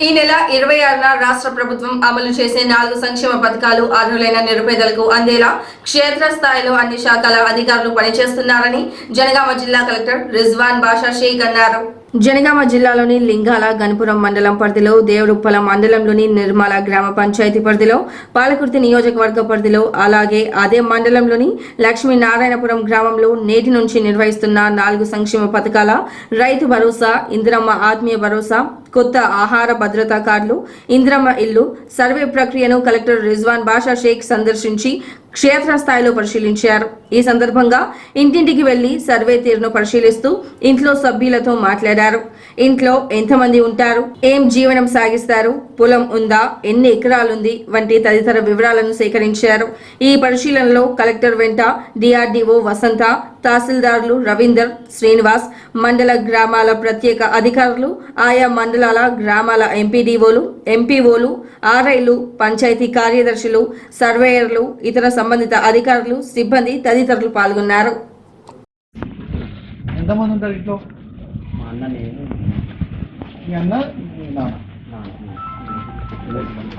ఈ నెల ఇరవై ఆరున రాష్ట్ర ప్రభుత్వం అమలు చేసే నాలుగు సంక్షేమ పథకాలు అర్హులైన నిరుపేదలకు అందేలా క్షేత్రస్థాయిలో అన్ని శాఖల అధికారులు పనిచేస్తున్నారని జనగామ జిల్లా కలెక్టర్ రిజ్వాన్ బాషా షేక్ అన్నారు. జనగామ జిల్లాలోని లింగాల గణపురం మండలం పరిధిలో దేవరుప్పల మండలంలోని నిర్మల గ్రామ పంచాయతీ పరిధిలో పాలకుర్తి నియోజకవర్గ పరిధిలో అలాగే అదే మండలంలోని లక్ష్మీనారాయణపురం గ్రామంలో నేటి నుంచి నిర్వహిస్తున్న నాలుగు సంక్షేమ పథకాల రైతు భరోసా ఇందిరమ్మ ఆత్మీయ భరోసా కొత్త ఆహార భద్రతా కార్డులు ఇంద్రమ ఇల్లు సర్వే ప్రక్రియను కలెక్టర్ రిజ్వాన్ బాషా షేక్ సందర్శించి క్షేత్రస్థాయిలో పరిశీలించారు. ఈ సందర్భంగా ఇంటింటికి వెళ్ళి సర్వే తీరును పరిశీలిస్తూ ఇంట్లో సభ్యులతో మాట్లాడారు. ఇంట్లో ఎంతమంది ఉంటారు? ఏం జీవనం సాగిస్తారు? పొలం ఉందా? ఎన్ని ఎకరాలుంది? వంటి తదితర వివరాలను సేకరించారు. ఈ పరిశీలనలో కలెక్టర్ వెంట డిఆర్డీఓ వసంత తహసీల్దారులు రవీందర్ శ్రీనివాస్ మండల గ్రామాల ప్రత్యేక అధికారులు ఆయా మండలాల గ్రామాల ఎంపీడీఓలు ఎంపీఓలు ఆర్ఐలు పంచాయతీ కార్యదర్శులు సర్వేయర్లు ఇతర సంబంధిత అధికారులు సిబ్బంది తదితరులు పాల్గొన్నారు. ఎంతమంది ఉంటారు ఇంట్లో? మా అన్న నేను. మీ అన్న మీ నాన్న?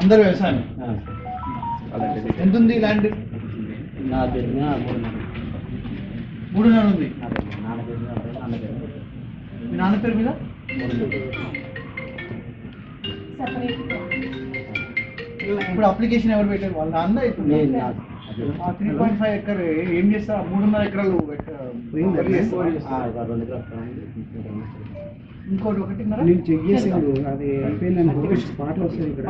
అందరు వ్యవసాయం. ఎంత ఉంది ల్యాండ్? నా పేరు మూడు నెలలు. మూడున్నర ఉంది? పేరు పేరు అన్న పేరు మీ నాన్న పేరు మీద. ఇప్పుడు అప్లికేషన్ ఎవరు పెట్టారు? వాళ్ళ నాన్న ఇప్పుడు? త్రీ పాయింట్ ఫైవ్ ఎకర్ ఏం చేస్తా? మూడున్నర ఎకరాలు. ఇంకోటి నేను చెక్ చేసాను అది వస్తుంది ఇక్కడ.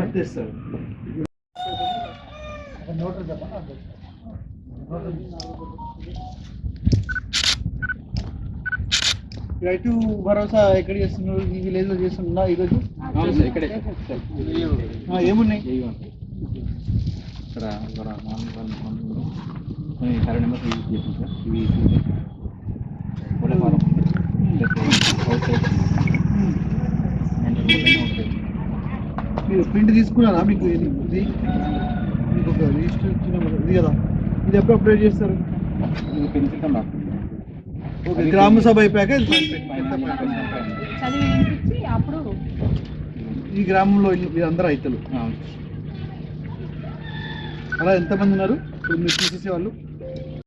నోటర్ చెప్పండి రైతు భరోసా ఎక్కడ చేస్తున్నారు? ఈ విలేజ్లో చేస్తున్నా ఈరోజు ఏమున్నాయి? ఇక్కడ వన్ కొన్ని సెవెన్ నెంబర్స్ యూజ్ చేసాం సార్. ఇవి కోళ్ళ ఫారం మీరు ప్రింట్ తీసుకున్నారా మీకు ఇది? ఇది? మీకు ఒక రిజిస్టర్ ఇచ్చిన ఇది కదా. ఇది ఎప్పుడు అప్డేట్ చేస్తారు? పెన్సిల్ ఓకే గ్రామ సభ అయిపోయాక ఈ గ్రామంలో అందరూ రైతులు. అలా ఎంతమంది ఉన్నారు? ఇప్పుడు మీరు తీసేసే వాళ్ళు